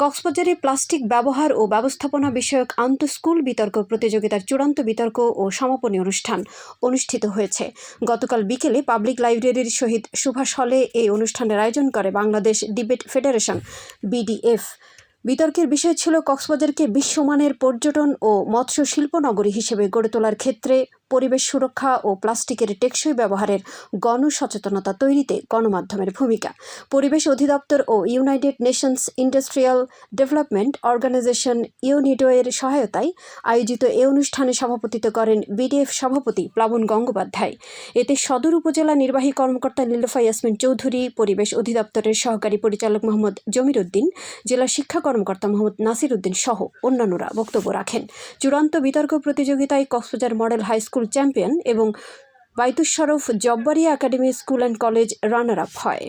কক্সবাজারে প্লাস্টিক ব্যবহার ও ব্যবস্থাপনা বিষয়ক আন্তঃস্কুল বিতর্ক প্রতিযোগিতার চূড়ান্ত বিতর্ক ও সমাপনী অনুষ্ঠান অনুষ্ঠিত হয়েছে। গতকাল বিকেলে পাবলিক লাইব্রেরির শহীদ সুভাষ হলে এই অনুষ্ঠানের আয়োজন করে বাংলাদেশ ডিবেট ফেডারেশন, বিডিএফ। বিতর্কের বিষয় ছিল কক্সবাজারকে বিশ্বমানের পর্যটন ও মৎস্য শিল্প নগরী হিসেবে গড়ে তোলার ক্ষেত্রে পরিবেশ সুরক্ষা ও প্লাস্টিকের টেকসই ব্যবহারের গণসচেতনতা তৈরিতে গণমাধ্যমের ভূমিকা। পরিবেশ অধিদপ্তর ও United Nations Industrial Development Organization ইউনিডোয়ের সহায়তায় আয়োজিত এ অনুষ্ঠানে সভাপতিত্ব করেন বিডিএফ সভাপতি প্লাবন গঙ্গোপাধ্যায়। এতে সদর উপজেলা নির্বাহী কর্মকর্তা নীলফা ইয়াসমিন চৌধুরী, পরিবেশ অধিদপ্তরের সহকারী পরিচালক মোহাম্মদ জমির উদ্দিন জেলা শিক্ষা কর্মকর্তা মোহাম্মদ নাসির উদ্দিন সহ অন্যান্যরা বক্তব্য রাখেন। চূড়ান্ত বিতর্ক প্রতিযোগিতায় Cox's Bazar model high school champion এবং বাইতুস Shroff Jabbaria academy school and college runner up হয়।